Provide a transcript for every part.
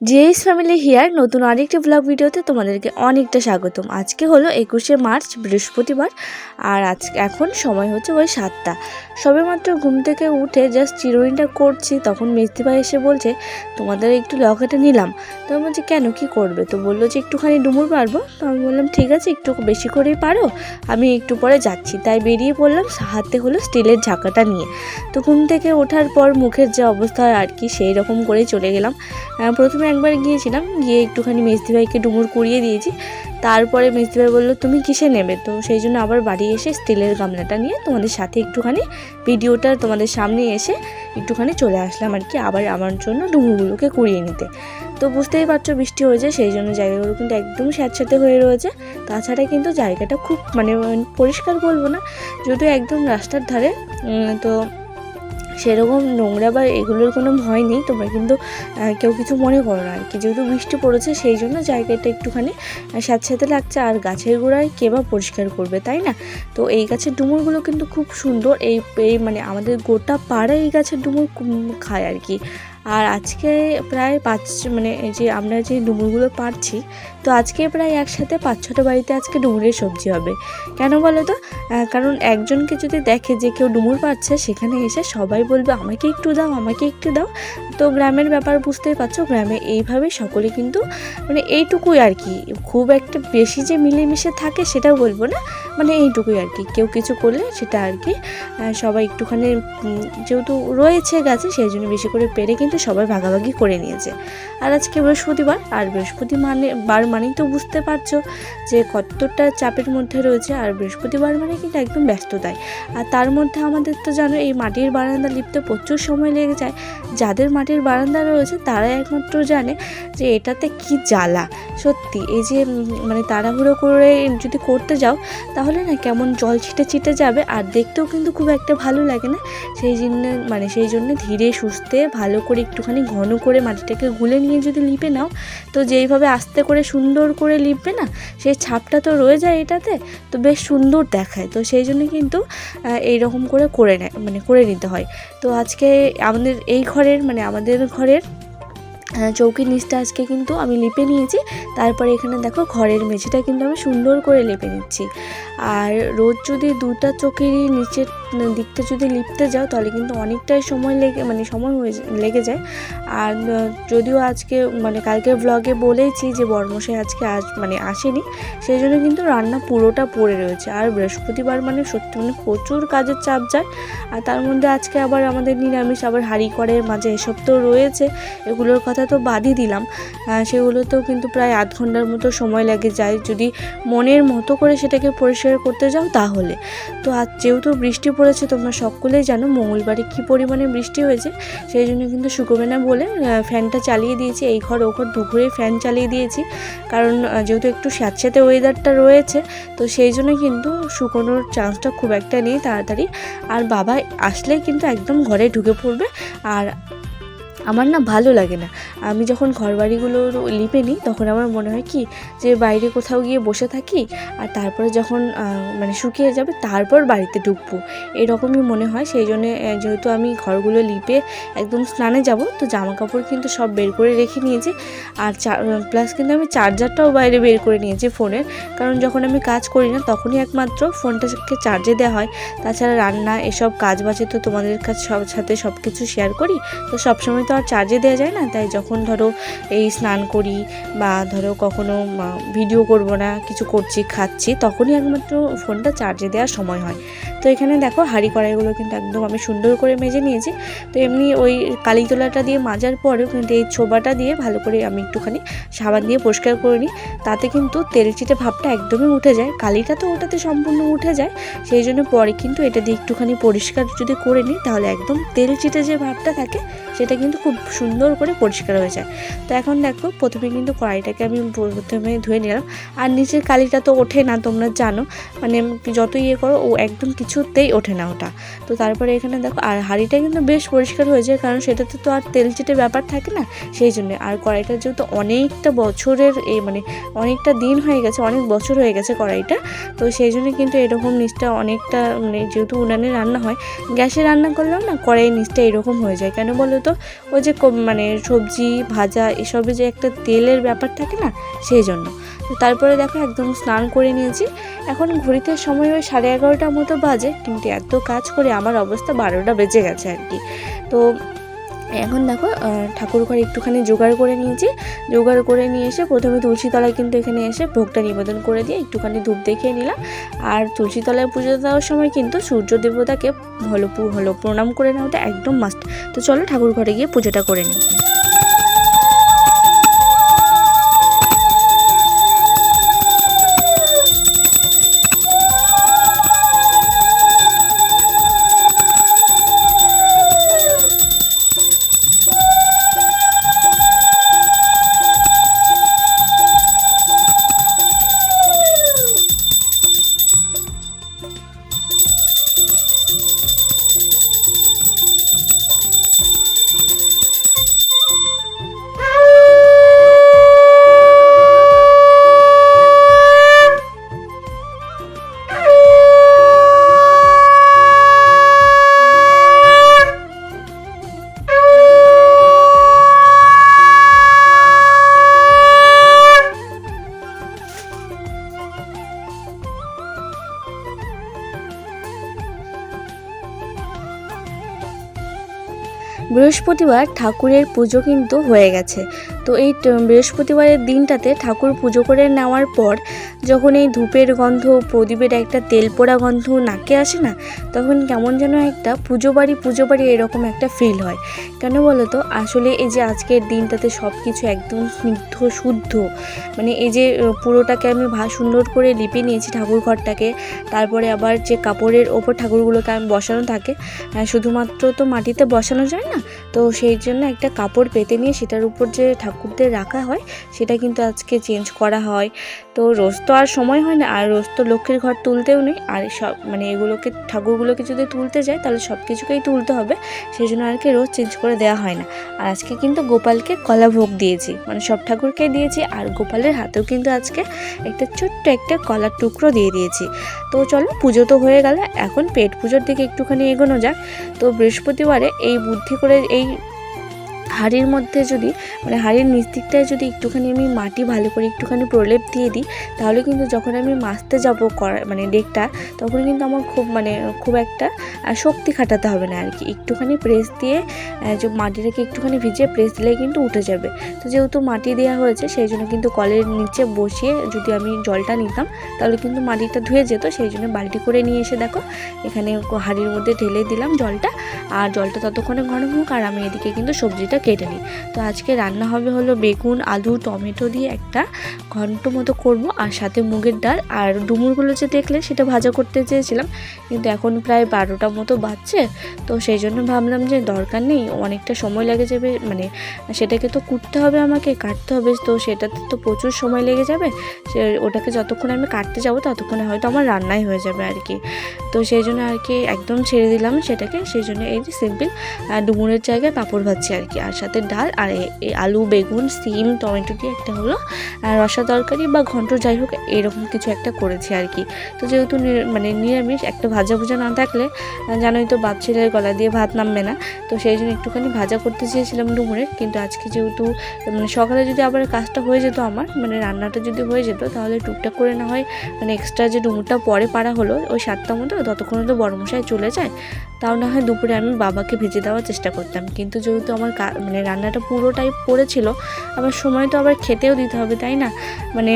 GS family here নতুন আরেকটি blog ভিডিওতে তোমাদেরকে অনেকটা স্বাগতম। আজকে হলো একুশে মার্চ বৃহস্পতিবার আর আজ এখন সময় হচ্ছে ওই সাতটা। সবেমাত্র ঘুম থেকে উঠে জাস্ট চিরুনিটা করছি তখন ভাই এসে বলছে তোমাদের একটু লকেটে নিলাম। তো আমি বলছি কেন? কি করবে? তো বলল যে একটুখানি ডুমুর পারব তো আমি বললাম ঠিক আছে একটু বেশি করেই পারো আমি একটু পরে যাচ্ছি। তাই বেরিয়ে পড়লাম হাতে হলো স্টিলের ঝাঁকাটা নিয়ে। তো ঘুম থেকে ওঠার পর মুখের যে অবস্থা আর কি সেই রকম করেই চলে গেলাম। আহ, প্রথমে একবার গিয়েছিলাম, গিয়ে একটুখানি মেজদি ভাইকে ডুমুর কুড়িয়ে দিয়েছি। তারপরে মেজদি ভাই বলল, তুমি কিসে নেবে? তো সেই জন্য আবার বাড়ি এসে স্টিলের গামলাটা নিয়ে তোমাদের সাথে একটুখানি ভিডিওটা তোমাদের সামনে এসে একটুখানি চলে আসলাম আর কি, আবার আমার জন্য ডুমুরগুলোকে কুড়িয়ে নিতে। তো বুঝতেই পারছ বৃষ্টি হয়েছে, সেই জন্য জায়গাগুলো কিন্তু একদম স্যাঁতস্যাঁতে হয়ে রয়েছে। তাছাড়া কিন্তু জায়গাটা খুব মানে পরিষ্কার বলব না, যদিও একদম রাস্তার ধারে তো সেরকম নোংরা বা এগুলোর কোনো ভয় নেই, তোমরা কিন্তু কেউ কিছু মনে করো না আর কি যেহেতু বৃষ্টি পড়েছে, সেই জন্য জায়গাটা একটুখানি স্যাঁতস্যাঁতে লাগছে আর গাছের গোড়ায় কে বা পরিষ্কার করবে, তাই না? তো এই গাছের ডুমুরগুলো কিন্তু খুব সুন্দর। এই এই মানে আমাদের গোটা পাড়ায় এই গাছের ডুমুর খায় আর কি আর আজকে প্রায় পাঁচ মানে এই যে আমরা যে ডুমুরগুলো পারছি, তো আজকে প্রায় একসাথে পাঁচ ছটা বাড়িতে আজকে ডুমুরের সবজি হবে। কেন বলো তো? কারণ একজনকে যদি দেখে যে কেউ ডুমুর পাচ্ছে সেখানে এসে সবাই বলবে, আমাকে একটু দাও, আমাকে একটু দাও। তো গ্রামের ব্যাপার বুঝতেই পারছ, গ্রামে এইভাবে সকলে কিন্তু মানে এইটুকুই আর কি। খুব একটা বেশি যে মিলেমিশে থাকে সেটাও বলব না মানে এইটুকুই আর কি। কেউ কিছু করলে সেটা আর কি সবাই একটুখানি যেহেতু রয়েছে গাছে, সেই জন্য বেশি করে পেরে কিন্তু সবাই ভাগাভাগি করে নিয়েছে। আর আজকে বৃহস্পতিবার, আর বৃহস্পতি মানে বার মানেই তো বুঝতে পারছ যে কতটা চাপের মধ্যে রয়েছে, আর বৃহস্পতিবার মানে কিন্তু একদম ব্যস্ততায়। আর তার মধ্যে আমাদের তো জানো, এই মাটির বারান্দা লিপতে প্রচুর সময় লেগে যায়। যাদের মাটির বারান্দা রয়েছে তারা একমাত্র জানে যে এটাতে কি জ্বালা। সত্যি, এই যে মানে তাড়াহুড়ো করে যদি করতে যাও, তাহলে না কেমন জল ছিটে ছিটে যাবে, আর দেখতেও কিন্তু খুব একটা ভালো লাগে না। সেই জন্য মানে সেই জন্য ধীরে সুস্থে, ভালো করে একটুখানি ঘন করে মাটিটাকে গুলে নিয়ে যদি লিপে নাও তো যেইভাবে আস্তে করে সুন্দর করে লিপবে না সেই ছাপটা তো রয়ে যায় এটাতে তো বেশ সুন্দর দেখায়। তো সেই জন্য কিন্তু আহ, এইরকম করে করে নেয় মানে করে নিতে হয়। তো আজকে আমাদের এই ঘরের মানে আমাদের ঘরের চৌকির নিচটা আজকে কিন্তু আমি লিপে নিয়েছি। তারপরে এখানে দেখো ঘরের মেঝেটা কিন্তু আমি সুন্দর করে লেপে নিচ্ছি। আর রোজ যদি দুটা চোখেরই নিচের দিকটা যদি লিপতে যাও, তাহলে কিন্তু অনেকটাই সময় লেগে মানে সময় হয়ে লেগে যায়। আর যদিও আজকে মানে কালকে ব্লগে বলেছি যে বর্মশাই আজকে আস মানে আসেনি, সেই জন্য কিন্তু রান্না পুরোটা পড়ে রয়েছে। আর বৃহস্পতিবার মানে সত্যি মানে প্রচুর কাজের চাপ যায়, আর তার মধ্যে আজকে আবার আমাদের নিরামিষ, আবার হাঁড়ি করে মাঝে এসব তো রয়েছে, এগুলোর কথা তো বাদই দিলাম। সেগুলোতেও কিন্তু প্রায় আধ ঘণ্টার মতো সময় লেগে যায়। যদি মনের মতো করে সেটাকে পরিষ্কার করতে যাও তাহলে। তো আজ যেহেতু বৃষ্টি পড়েছে, তোমরা সকলেই জানো মঙ্গলবারে কী পরিমাণে বৃষ্টি হয়েছে। সেই জন্য কিন্তু শুকোবে না বলে ফ্যানটা চালিয়ে দিয়েছি। এই ঘর, ও ঘর দুঘরে ফ্যান চালিয়ে দিয়েছি। কারণ যেহেতু একটু স্যাঁতস্যাঁতে ওয়েদারটা রয়েছে, তো সেই জন্য কিন্তু শুকোনোর চান্সটা খুব একটা নেই তাড়াতাড়ি। আর বাবা আসলেই কিন্তু একদম ঘরে ঢুকে পড়বে। আর আমার না ভালো লাগে না। আমি যখন ঘর বাড়িগুলো লিপে নিই, তখন আমার মনে হয় কি যে বাইরে কোথাও গিয়ে বসে থাকি আর তারপরে যখন মানে শুকিয়ে যাবে তারপর বাড়িতে ঢুকবো। এরকমই মনে হয়। সেই জন্যে যেহেতু আমি ঘরগুলো লিপে একদম স্নানে যাব, তো জামা কাপড় কিন্তু সব বের করে রেখে নিয়েছি। আর প্লাস কিন্তু আমি চার্জারটাও বাইরে বের করে নিয়েছি ফোনের। কারণ যখন আমি কাজ করি না, তখনই একমাত্র ফোনটাকে চার্জে দেওয়া হয়। তাছাড়া রান্না, এসব কাজ বাজে তো তোমাদের কাছে, সব সাথে সব কিছু শেয়ার করি। তো সবসময় তো আর চার্জে দেওয়া যায় না, তাই যখন ধরো এই স্নান করি বা ধরো কখনো ভিডিও করব না, কিছু করছি, খাচ্ছি, তখনই একমাত্র ফোনটা চার্জে দেওয়ার সময় হয়। তো এখানে দেখো হাঁড়ি কড়াইগুলো কিন্তু একদম আমি সুন্দর করে মেজে নিয়েছি। তো এমনি ওই কালি তোলাটা দিয়ে মাজার পরেও কিন্তু এই ছোবাটা দিয়ে ভালো করে আমি একটুখানি সাবান দিয়ে পরিষ্কার করে নিই। তাতে কিন্তু তেল চিটে ভাবটা একদমই উঠে যায়। কালিটা তো ওটাতে সম্পূর্ণ উঠে যায়, সেই জন্য পরে কিন্তু এটা দিয়ে একটুখানি পরিষ্কার যদি করে নিই, তাহলে একদম তেল চিটে যে ভাবটা থাকে, সেটা কিন্তু খুব সুন্দর করে পরিষ্কার হয়ে যায়। তো এখন দেখো, প্রথমে কিন্তু কড়াইটাকে আমি প্রথমে ধুয়ে নিলাম। আর নিচের কালিটা তো ওঠে না, তোমরা জানো। মানে যত ইয়ে করো, ও একদম কিছুতেই ওঠে না ওটা। তো তারপরে এখানে দেখো, আর হাঁড়িটা কিন্তু বেশ পরিষ্কার হয়ে যায়, কারণ সেটাতে তো আর তেল চিটে ব্যাপার থাকে না, সেই জন্য। আর কড়াইটা যেহেতু অনেকটা বছরের এই মানে অনেকটা দিন হয়ে গেছে, অনেক বছর হয়ে গেছে কড়াইটা, তো সেই জন্য কিন্তু এরকম নিচটা অনেকটা মানে যেহেতু উনানে রান্না হয়, গ্যাসে রান্না করলেও না কড়াইয়ের নিচটা এরকম হয়ে যায়। কেন বলো তো? ওই যে মানে সবজি, ভাজা, এসবে যে একটা তেলের ব্যাপার থাকে না, সেই জন্য। তারপরে দেখো একদম স্নান করে নিয়েছি। এখন ঘড়িতে সময় ওই সাড়ে এগারোটার মতো বাজে, কিন্তু এত কাজ করে আমার অবস্থা বারোটা বেজে গেছে আর কি। তো এখন দেখো ঠাকুর ঘর একটুখানি জোগাড় করে নিয়েছি। জোগাড় করে নিয়ে এসে প্রথমে তুলসীতলায় কিন্তু এখানে এসে ভোগটা নিবেদন করে দিয়ে একটুখানি ধূপ দেখিয়ে নিলাম। আর তুলসীতলায় পুজো দেওয়ার সময় কিন্তু সূর্য দেবতাকে হলো হলো প্রণাম করে নেওয়াটা একদম মাস্ট তো চলো ঠাকুর ঘরে গিয়ে পুজোটা করে নিই। বৃহস্পতিবার ঠাকুরের পুজো কিন্তু হয়ে গেছে। তো এই বৃহস্পতিবারের দিনটাতে ঠাকুর পুজো করে নেওয়ার পর যখন এই ধূপের গন্ধ, প্রদীপের একটা তেল পোড়া গন্ধ নাকে আসে না, তখন কেমন যেন একটা পুজো বাড়ি পুজো বাড়ি এরকম একটা ফিল হয়। কেন বলো তো? আসলে এই যে আজকের দিনটাতে সব কিছু একদম স্নিগ্ধ, শুদ্ধ মানে এই যে পুরোটাকে আমি ভা, সুন্দর করে লিপে নিয়েছি ঠাকুর ঘরটাকে, তারপরে আবার যে কাপড়ের ওপর ঠাকুরগুলোকে আমি বসানো থাকে শুধুমাত্র তো মাটিতে বসানো যায় না তো সেই জন্য একটা কাপড় পেতে নিয়ে সেটার উপর যে ঠাকুরদের রাখা হয়, সেটা কিন্তু আজকে চেঞ্জ করা হয়। তো রোজ তো আর সময় হয় না, আর রোজ তো লক্ষ্মীর ঘর তুলতেও নেই। আর সব মানে এগুলোকে, ঠাকুরগুলোকে যদি তুলতে যায়, তাহলে সব কিছুকেই তুলতে হবে। সেই জন্য আর কি রোজ চেঞ্জ করে দেওয়া হয় না। আর আজকে কিন্তু গোপালকে কলা ভোগ দিয়েছি। মানে সব ঠাকুরকে দিয়েছি, আর গোপালের হাতেও কিন্তু আজকে একটা ছোট্ট একটা কলার টুকরো দিয়ে দিয়েছি। তো চলো, পুজো তো হয়ে গেল। এখন পেট পুজোর দিকে একটুখানি এগোনো যাক। তো বৃহস্পতিবারে এই বুদ্ধি করে এই day হাড়ির মধ্যে যদি মানে হাড়ির নিচ দিকটায় যদি একটুখানি আমি মাটি ভালো করে একটুখানি প্রলেপ দিয়ে দিই, তাহলে কিন্তু যখন আমি মাছতে যাব করা মানে ডেকটা, তখন কিন্তু আমার খুব মানে খুব একটা শক্তি খাটাতে হবে না আর কি একটুখানি প্রেস দিয়ে যে মাটিটাকে একটুখানি ভিজিয়ে প্রেস দিলে কিন্তু উঠে যাবে। তো যেহেতু মাটি দেওয়া হয়েছে, সেই জন্য কিন্তু কলের নিচে বসিয়ে যদি আমি জলটা নিতাম, তাহলে কিন্তু মাটিটা ধুয়ে যেত। সেই জন্য বালতি করে নিয়ে এসে দেখো, এখানে হাঁড়ির মধ্যে ঢেলে দিলাম জলটা। আর জলটা ততক্ষণে ঘন হোক, আর আমি এদিকে কিন্তু সবজিটা কেটে নিই। তো আজকে রান্না হবে হলো বেগুন, আলু, টমেটো দিয়ে একটা ঘন্ট মতো করব আর সাথে মুগের ডাল। আর ডুমুরগুলো যে দেখলে সেটা ভাজা করতে চেয়েছিলাম, কিন্তু এখন প্রায় বারোটা মতো বাজছে। তো সেই জন্য ভাবলাম যে দরকার নেই, অনেকটা সময় লেগে যাবে মানে সেটাকে তো কুটতে হবে আমাকে, কাটতে হবে। তো সেটাতে তো প্রচুর সময় লেগে যাবে, সে ওটাকে যতক্ষণ আমি কাটতে যাব ততক্ষণে হয়তো আমার রান্নাই হয়ে যাবে আর কি। তো সেই জন্য আর কি একদম ছেড়ে দিলাম সেটাকে, সেই জন্য এই যে সিম্পল ডুমুরের জায়গায় পাঁপড় ভাজছি আর কি। আর সাথে ডাল আর আলু, বেগুন, সিম, টমেটো দিয়ে একটা হলো রসা তরকারি বা ঘন্ট, যাই হোক, এরকম কিছু একটা করেছি আর কি। তো যেহেতু মানে নিরামিষ, একটা ভাজা ভুজা না থাকলে জানোই তো বাপ ছেলের গলা দিয়ে ভাত নামবে না। তো সেই জন্য একটুখানি ভাজা করতে চেয়েছিলাম ডুমুরের কিন্তু আজকে যেহেতু মানে সকালে যদি আবার কাজটা হয়ে যেত আমার মানে রান্নাটা যদি হয়ে যেত, তাহলে টুকটাক করে না হয় মানে এক্সট্রা যে ডুমুরটা পরে পাড়া হলো, ওই সাতটা মতো, ততক্ষণে তো বড়মশাই চলে যায়। তাও না হয় দুপুরে আমি বাবাকে ভেজে দেওয়ার চেষ্টা করতাম, কিন্তু যেহেতু আমার মানে রান্নাটা পুরোটাই পড়েছিল, আবার সময় তো আবার খেতেও দিতে হবে, তাই না? মানে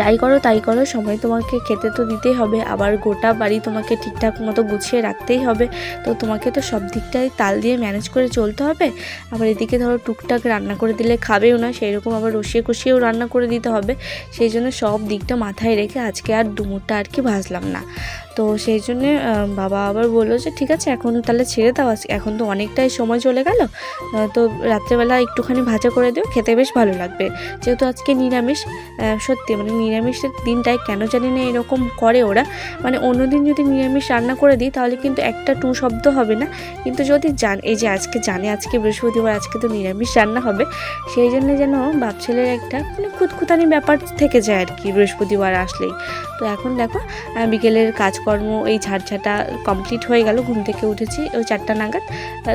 যাই করো তাই করো, সময় তোমাকে খেতে তো দিতেই হবে, আবার গোটা বাড়ি তোমাকে ঠিকঠাক মতো গুছিয়ে রাখতেই হবে, তো তোমাকে তো সব দিকটাই তাল দিয়ে ম্যানেজ করে চলতে হবে, আবার এদিকে ধরো টুকটাক রান্না করে দিলে খাবেও না সেই রকম আবার রসিয়ে কষিয়েও রান্না করে দিতে হবে, সেই জন্য সব দিকটা মাথায় রেখে আজকে আর ডুমুরটা আর কি ভাজলাম না। তো সেই জন্যে বাবা আবার বলল যে, ঠিক আছে এখন তাহলে ছেড়ে দাও এখন তো অনেকটাই সময় চলে গেল। তো রাত্রেবেলা একটুখানি ভাজা করে দিও, খেতে বেশ ভালো লাগবে। যেহেতু আজকে নিরামিষ সত্যি মানে নিরামিষের দিনটায় কেন জানি না এরকম করে ওরা। মানে অন্যদিন যদি নিরামিষ রান্না করে দিই, তাহলে কিন্তু একটা টু শব্দ হবে না। কিন্তু যদি জান, এই যে আজকে জানে, আজকে বৃহস্পতিবার, আজকে তো নিরামিষ রান্না হবে, সেই জন্য যেন বাপ ছেলের একটা মানে খুঁতখুতানি ব্যাপার থেকে যায় আর কি বৃহস্পতিবার আসলেই। তো এখন দেখো বিকেলের কাজ কাজকর্ম, এই ঝাড়ঝাটা কমপ্লিট হয়ে গেল, ঘুম থেকে উঠেছি, ওই চারটা নাগাদ।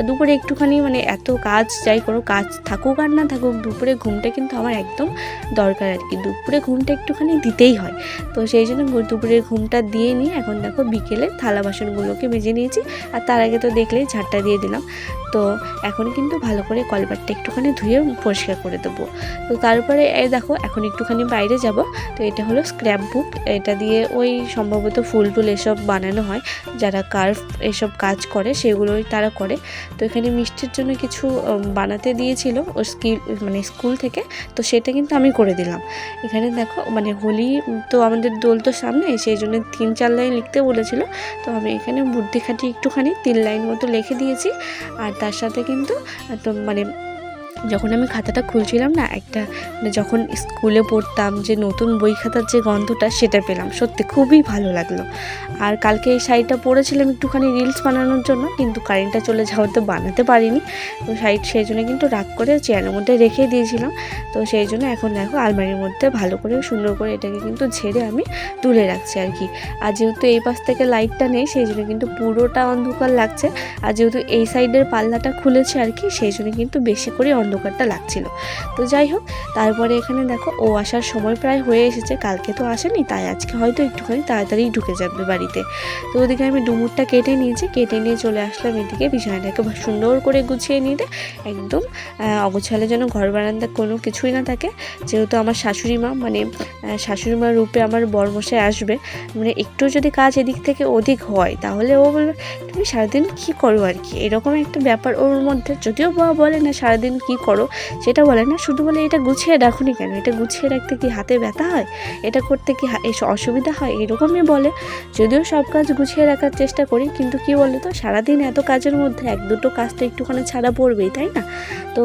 দুপুরে একটুখানি মানে এত কাজ, যাই করো কাজ থাকুক আর না থাকুক, দুপুরে ঘুমটা কিন্তু আমার একদম দরকার আর কি। দুপুরে ঘুমটা একটুখানি দিতেই হয়। তো সেই জন্য দুপুরের ঘুমটা দিয়ে নিয়ে এখন দেখো বিকেলে থালা বাসনগুলোকে মেজে নিয়েছি। আর তার আগে তো দেখলেই ঝাড়টা দিয়ে দিলাম। তো এখন কিন্তু ভালো করে কলপাটটা একটুখানি ধুয়ে পরিষ্কার করে দেবো। তো তারপরে এই দেখো, এখন একটুখানি বাইরে যাব। তো এটা হলো স্ক্র্যাপ বুক এটা দিয়ে ওই সম্ভবত ফুল টুল এসব বানানো হয়। যারা কার্ভ এসব কাজ করে, সেগুলোই তারা করে। তো এখানে মিষ্টির জন্য কিছু বানাতে দিয়েছিল ও স্কিল মানে স্কুল থেকে। তো সেটা কিন্তু আমি করে দিলাম। এখানে দেখো মানে হোলি, তো আমাদের দোল তো সামনে, সেই জন্য তিন চার লাইন লিখতে বলেছিল। তো আমি এখানে বুদ্ধি খাটিয়ে একটুখানি তিন লাইন মতো লিখে দিয়েছি। আর তার সাথে কিন্তু মানে যখন আমি খাতাটা খুলছিলাম না, একটা যখন স্কুলে পড়তাম যে নতুন বই খাতার যে গন্ধটা সেটা পেলাম। সত্যি খুবই ভালো লাগল। আর কালকে এই শাড়িটা পরেছিলাম একটুখানি রিলস বানানোর জন্য, কিন্তু কারেন্টটা চলে যাওয়াতে বানাতে পারিনি। তো শাড়ি সেই জন্য কিন্তু রাগ করে চেয়ারের মধ্যে রেখে দিয়েছিলাম। তো সেই জন্য এখন দেখো আলমারির মধ্যে ভালো করে, সুন্দর করে এটাকে কিন্তু ঝেড়ে আমি তুলে রাখছি আর কি। আর যেহেতু এই পাশ থেকে লাইটটা নেই, সেই জন্য কিন্তু পুরোটা অন্ধকার লাগছে। আর যেহেতু এই সাইডের পাল্লাটা খুলেছে আর কি, সেই জন্য কিন্তু বেশি করে অন্ধকারটা লাগছিল। তো যাই হোক, তারপরে এখানে দেখো, ও আসার সময় প্রায় হয়ে এসেছে, কালকে তো আসেনি, তাই আজকে হয়তো একটুখানি তাড়াতাড়ি ঢুকে যাবে বাড়িতে। তো ওদিকে আমি ডুমুরটা কেটে নিয়েছি, কেটে নিয়ে চলে আসলাম এদিকে বিছানাটাকে সুন্দর করে গুছিয়ে নিতে। একদম অগোছালে যেন ঘর বারান্দা কোনো কিছুই না থাকে। যেহেতু আমার শাশুড়ি মা মানে শাশুড়ি মার রূপে আমার বরমশাই আসবে মানে একটু যদি কাজ এদিক থেকে অধিক হয়, তাহলে ও বলবে, তুমি সারাদিন কী করো আর কি? এরকম একটা ব্যাপার ওর মধ্যে। যদিও বাবা বলে না সারাদিন কী করো। সেটা বলে না, শুধু বলে এটা গুছিয়ে রাখুনি কেন? এটা গুছিয়ে রাখতে কি হাতে ব্যথা হয়? এটা করতে কি অসুবিধা হয়? এরকমই বলে। যদিও সব কাজ গুছিয়ে রাখার চেষ্টা করি, কিন্তু কি বলে তো সারাদিন এত কাজের মধ্যে এক দুটো কাজ তো একটুখানি ছাড়া পড়বেই, তাই না? তো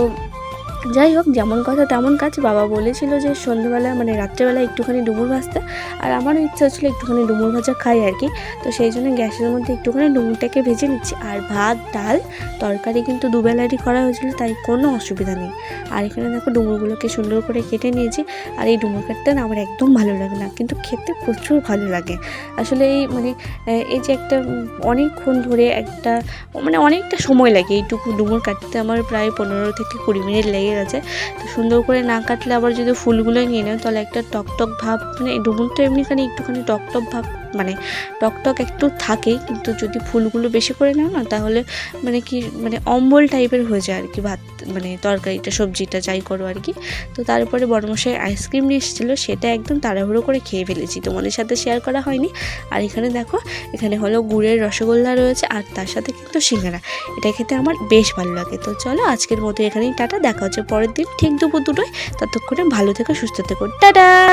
যাই হোক, যেমন কথা তেমন কাজ। বাবা বলেছিল যে সন্ধ্যেবেলা মানে রাত্রেবেলা একটুখানি ডুমুর ভাজতে। আর আমারও ইচ্ছা হচ্ছিল একটুখানি ডুমুর ভাজা খাই আর কি। তো সেই জন্য গ্যাসের মধ্যে একটুখানি ডুমুরটাকে ভেজে নিচ্ছি। আর ভাত, ডাল, তরকারি কিন্তু দুবেলারই করা হয়েছিল, তাই কোনো অসুবিধা নেই। আর এখানে দেখো ডুমুরগুলোকে সুন্দর করে কেটে নিয়েছি। আর এই ডুমুর কাটতে না আমার একদম ভালো লাগে না, কিন্তু খেতে প্রচুর ভালো লাগে। আসলে এই মানে এই যে একটা অনেকক্ষণ ধরে একটা মানে অনেকটা সময় লাগে এইটুকু ডুমুর কাটতে। আমার প্রায় পনেরো থেকে কুড়ি মিনিট লেগে গেছে। তো সুন্দর করে না কাটলে আবার যদি ফুলগুলো নিয়ে নেয়, তাহলে একটা টকটক ভাব মানে এই ডুমুরটা এমনিখানি একটুখানি টকটক ভাব মানে টকটক একটু থাকে, কিন্তু যদি ফুলগুলো বেশি করে নাও না, তাহলে মানে কি মানে অম্বল টাইপের হয়ে যায় আর কি ভাত মানে তরকারিটা, সবজিটা, যাই করো আর কি। তো তারপরে বড়মশাই আইসক্রিম নিয়ে এসেছিল, সেটা একদম তাড়াহুড়ো করে খেয়ে ফেলেছি, তোমাদের সাথে শেয়ার করা হয়নি। আর এখানে দেখো, এখানে হলো গুড়ের রসগোল্লা রয়েছে, আর তার সাথে কিন্তু সিঙ্গারা। এটা খেতে আমার বেশ ভালো লাগে। তো চলো আজকের মতো এখানেই টাটা, দেখা হচ্ছে পরের দিন ঠিক দুপুর দুটোয়। ততক্ষণে ভালো থেকো, সুস্থ থেকো। টাটা!